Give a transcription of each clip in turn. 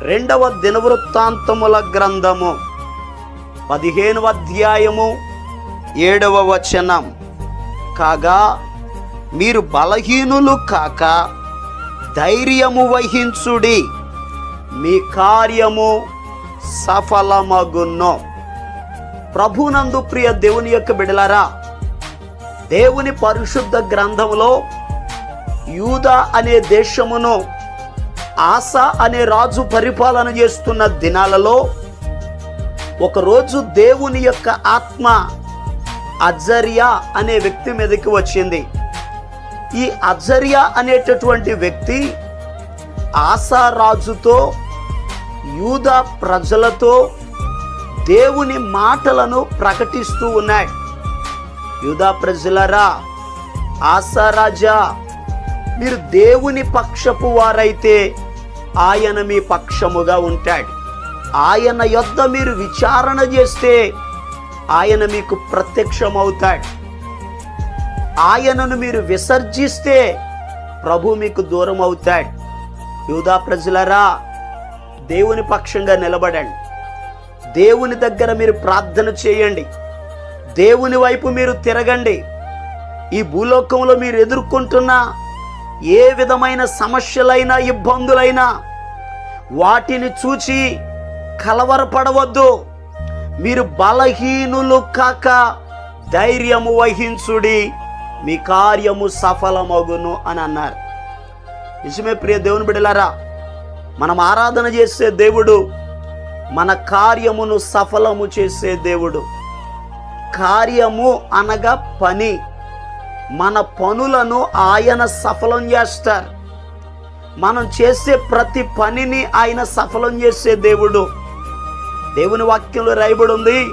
రెండవ దినవృత్తాంతముల గ్రంథము. పదిహేనవ అధ్యాయము ఏడవ వచనం. కాగా మీరు బలహీనులు కాక ధైర్యము వహించుడి. మీ కార్యము సఫలమగును. ప్రభునందు ప్రియ దేవుని యొక్క బిడలారా దేవుని పరిశుద్ధ గ్రంథములో యూద అనే దేశమును ఆసా అనే రాజు పరిపాలన చేస్తున్న దినాలలో ఒకరోజు దేవుని యొక్క ఆత్మ అజరియా అనే వ్యక్తి మీదకి వచ్చింది. ఈ అజరియా అనేటటువంటి వ్యక్తి ఆసా రాజుతో యూద ప్రజలతో దేవుని మాటలను ప్రకటిస్తూ ఉన్నాయి యూదా ప్రజలరా ఆసా రాజా మీరు దేవుని పక్షపు వారైతే ఆయన మీ పక్షముగా ఉంటాడు. ఆయన యొద్ద మీరు విచారణ చేస్తే ఆయన మీకు ప్రత్యక్షమవుతాడు. ఆయనను మీరు విసర్జిస్తే ప్రభు మీకు దూరం అవుతాడు యూదా ప్రజలరా దేవుని పక్షంగా నిలబడండి. దేవుని దగ్గర మీరు ప్రార్థన చేయండి. దేవుని వైపు మీరు తిరగండి. ఈ భూలోకంలో మీరు ఎదుర్కొంటున్న ఏ విధమైన సమస్యలైనా ఇబ్బందులైనా వాటిని చూచి కలవరపడవద్దు. మీరు బలహీనులు కాక ధైర్యము వహించుడి మీ కార్యము సఫలమగును అని అన్నారు. నిజమే ప్రియ దేవుని బిడలారా మనం ఆరాధన చేసే దేవుడు మన కార్యమును సఫలము చేసే దేవుడు. కార్యము అనగా పని. మన పనులను ఆయన సఫలం చేస్తారు. మనం చేసే ప్రతి పనిని ఆయన సఫలం చేసే దేవుడు. దేవుని వాక్యంలో రాయబడి ఉంది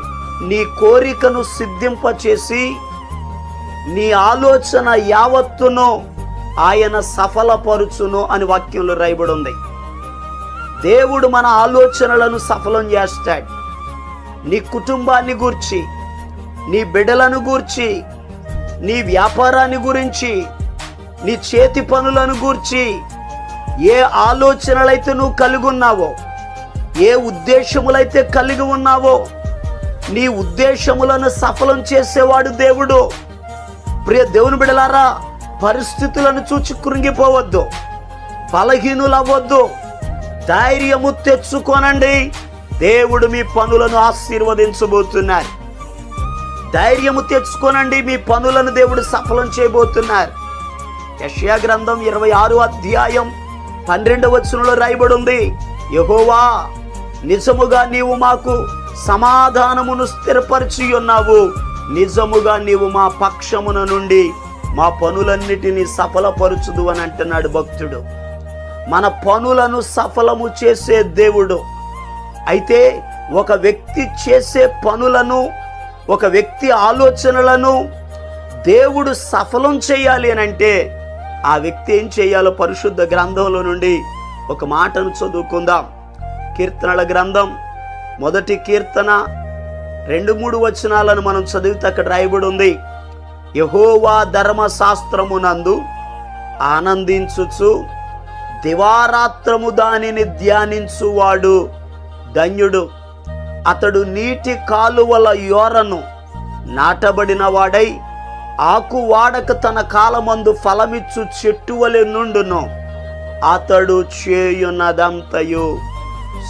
నీ కోరికను సిద్ధింపచేసి నీ ఆలోచన యావత్తును ఆయన సఫలపరుచును అని వాక్యంలో రాయబడి ఉంది. దేవుడు మన ఆలోచనలను సఫలం చేస్తాడు. నీ కుటుంబాన్ని గూర్చి నీ బిడ్డలను గూర్చి నీ వ్యాపారాన్ని గురించి నీ చేతి పనులను గూర్చి ఏ ఆలోచనలైతే నువ్వు కలిగి ఉన్నావో ఏ ఉద్దేశములైతే కలిగి ఉన్నావో నీ ఉద్దేశములను సఫలం చేసేవాడు దేవుడు. ప్రియ దేవుని బిడలారా పరిస్థితులను చూచి కృంగిపోవద్దు బలహీనులు అవ్వద్దు ధైర్యము తెచ్చుకోనండి. దేవుడు మీ పనులను ఆశీర్వదించబోతున్నారు ధైర్యము తెచ్చుకోనండి మీ పనులను దేవుడు సఫలం చేయబోతున్నారు. యషయా గ్రంథం ఇరవై ఆరు అధ్యాయం పన్నెండవ వచనంలో రాయబడి ఉంది యహోవా నిజముగా నీవు మాకు సమాధానమును స్థిరపరిచి ఉన్నావు. నిజముగా నీవు మా పక్షమున నుండి మా పనులన్నిటినీ సఫలపరుచుదు అని అంటున్నాడు భక్తుడు. మన పనులను సఫలము చేసే దేవుడు. అయితే ఒక వ్యక్తి చేసే పనులను ఒక వ్యక్తి ఆలోచనలను దేవుడు సఫలం చేయాలి అని అంటే ఆ వ్యక్తి ఏం చేయాలో పరిశుద్ధ గ్రంథంలో నుండి ఒక మాటను చదువుకుందాం. కీర్తనల గ్రంథం మొదటి కీర్తన రెండు మూడు వచనాలను మనం చదివితే అక్కడ రాయబడి ఉంది. యహోవా ధర్మశాస్త్రమునందు ఆనందించుచు దివారాత్రము దానిని ధ్యానించువాడు ధన్యుడు. అతడు నీటి కాలువల యోరను నాటబడిన వాడై ఆకు వాడక తన కాలమందు ఫలమిచ్చు చెట్టు వలె నుండును. అతడు చేయున్నదంతయు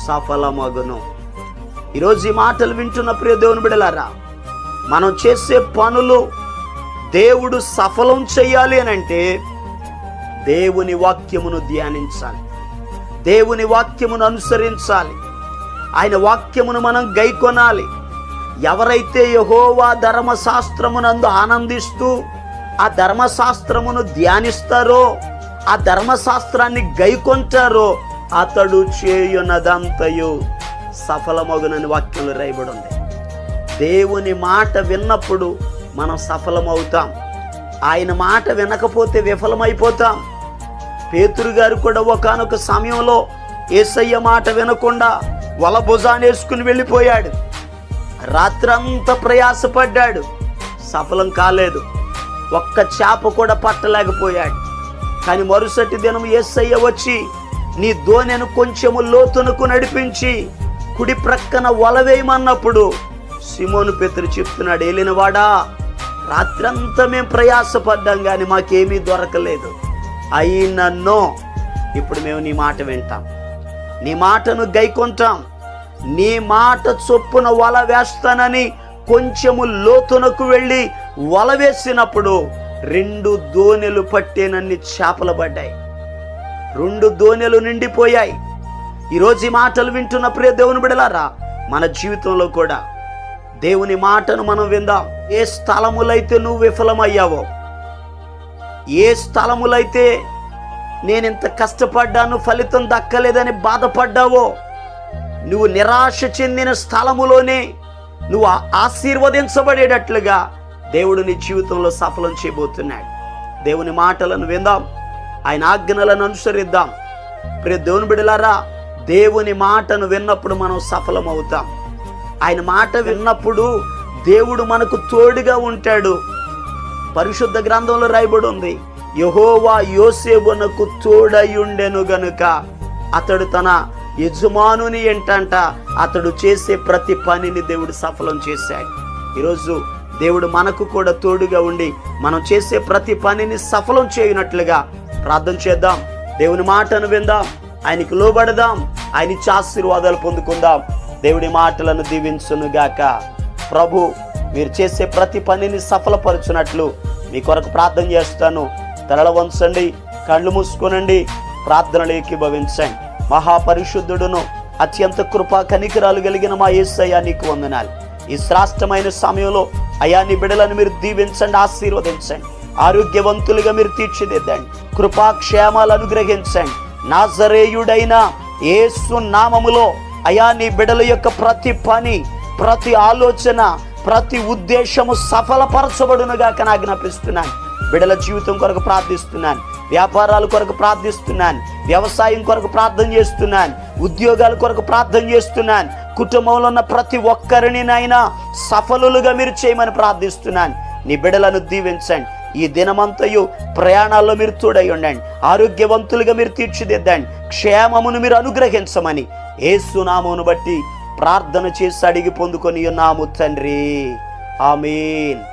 సఫలమగును. ఈరోజు ఈ మాటలు వింటున్న ప్రియ దేవుని బిడలారా మనం చేసే పనులు దేవుడు సఫలం చేయాలి అని అంటే దేవుని వాక్యమును ధ్యానించాలి. దేవుని వాక్యమును అనుసరించాలి. ఆయన వాక్యమును మనం గైకొనాలి. ఎవరైతే యహోవా ధర్మశాస్త్రమునందు ఆనందిస్తూ ఆ ధర్మశాస్త్రమును ధ్యానిస్తారో ఆ ధర్మశాస్త్రాన్ని గైకొంటారో అతడు చేయునదంతయు సఫలమగునని వాక్యంలో రాయబడి ఉంది దేవుని మాట విన్నప్పుడు మనం సఫలమవుతాం. ఆయన మాట వినకపోతే విఫలమైపోతాం. పేతురు గారు కూడా ఒకానొక సమయంలో ఏసయ్య మాట వినకుండా వల భుజానేసుకుని వెళ్ళిపోయాడు. రాత్రంతా ప్రయాసపడ్డాడు. సఫలం కాలేదు. ఒక్క చేప కూడా పట్టలేకపోయాడు. కానీ మరుసటి దినం ఏసయ్య వచ్చి నీ దోణెను కొంచెము లోతునకు నడిపించి కుడి ప్రక్కన వలవేయమన్నప్పుడు సిమోను పెతురు చెప్తున్నాడు ఏలినవాడా రాత్రంతా మేము ప్రయాసపడ్డాం కానీ మాకేమీ దొరకలేదు. అయినన్నో ఇప్పుడు మేము నీ మాట వింటాం. నీ మాటను గైకొంటాం. నీ మాట చొప్పున వల వేస్తానని కొంచెము లోతునకు వెళ్ళి వల వేసినప్పుడు రెండు దోణెలు పట్టేనన్ని చేపలు పడ్డాయి. రెండు దోణెలు నిండిపోయాయి. ఈరోజు ఈ మాటలు వింటున్న ప్రియ దేవుని బిడలారా మన జీవితంలో కూడా దేవుని మాటను మనం విందాం. ఏ స్థలములైతే నువ్వు విఫలమయ్యావో ఏ స్థలములైతే నేను ఇంత కష్టపడ్డాను ఫలితం దక్కలేదని బాధపడ్డావో? నువ్వు నిరాశ చెందిన స్థలములోనే నువ్వు ఆశీర్వదించబడేటట్లుగా దేవుడు నీ జీవితంలో సఫలం చేయబోతున్నాడు. దేవుని మాటలను విందాం. ఆయన ఆజ్ఞలను అనుసరిద్దాం. ప్రియ దేవుని బిడలారా దేవుని మాటను విన్నప్పుడు మనం సఫలం అవుతాం ఆయన మాట విన్నప్పుడు దేవుడు మనకు తోడుగా ఉంటాడు. పరిశుద్ధ గ్రంథంలో రాయబడి ఉంది. యహోవా యోసేబునకు తోడయుండెను గనుక అతడు తన యజమానుని ఏంటంట అతడు చేసే ప్రతి పనిని దేవుడు సఫలం చేశాడు. ఈరోజు దేవుడు మనకు కూడా తోడుగా ఉండి మనం చేసే ప్రతి పనిని సఫలం చేయనట్లుగా ప్రార్థన చేద్దాం. దేవుని మాటను విందాం. ఆయనకు లోబడదాం. ఆయన ఇచ్చే ఆశీర్వాదాలు పొందుకుందాం. దేవుడి మాటలను దీవించునుగాక ప్రభు మీరు చేసే ప్రతి పనిని సఫలపరచునట్లు మీ కొరకు ప్రార్థన చేస్తాను. తలల వంచండి కళ్ళు మూసుకోనండి ప్రార్థనలు ఏకీభవించండి మహాపరిశుద్ధుడును అత్యంత కృపా కనికరాలు కలిగిన మా ఏసయ్యా నీకు వందనాలు. ఈ శ్రాష్టమైన సమయంలో అయా నీ బిడలను మీరు దీవించండి ఆశీర్వదించండి. ఆరోగ్యవంతులుగా మీరు తీర్చిదిద్దండి. కృపాక్షేమాలు అనుగ్రహించండి. నాజరేయుడైన యేసు నామములో అయా నీ బిడల యొక్క ప్రతి పని ప్రతి ఆలోచన ప్రతి ఉద్దేశము సఫలపరచబడునుగా కనాజ్ఞాపిస్తున్నాను బిడల జీవితం కొరకు ప్రార్థిస్తున్నాను. వ్యాపారాల కొరకు ప్రార్థిస్తున్నాను. వ్యవసాయం కొరకు ప్రార్థన చేస్తున్నాను. ఉద్యోగాల కొరకు ప్రార్థన చేస్తున్నాను. కుటుంబంలో ఉన్న ప్రతి ఒక్కరిని నాయన సఫలులుగా మీరు చేయమని ప్రార్థిస్తున్నాను. నీ బిడలను దీవించండి. ఈ దినమంతయు ప్రయాణాల్లో మీరు తోడై ఉండండి. ఆరోగ్యవంతులుగా మీరు తీర్చిదిద్దండి. క్షేమమును మీరు అనుగ్రహించమని ఏసునామమును బట్టి ప్రార్థన చేసి అడిగి పొందుకొని ఉన్నాము తండ్రి. ఆమెన్.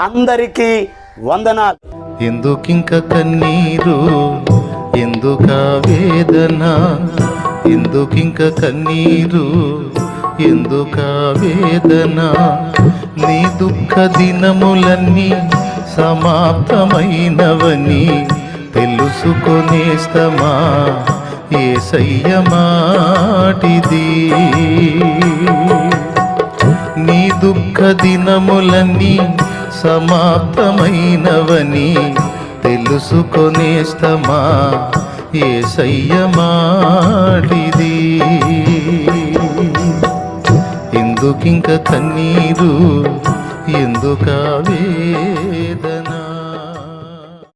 అందరికీ వందనాలు. ఎందుకింక కన్నీరు? ఎందుక వేదన? ఎందుకింక కన్నీరు? ఎందుక వేదన? నీ దుఃఖ దినములన్నీ సమాప్తమైనవని తెలుసుకొనేస్తమా ఏసయ్య మాటిది? నీ దుఃఖ దినములన్నీ సమాప్తమైనవని తెలుసుకొనేస్తమా? ఏసయ్య మాటిది. ఎందుకింక కన్నీరు? ఎందుకా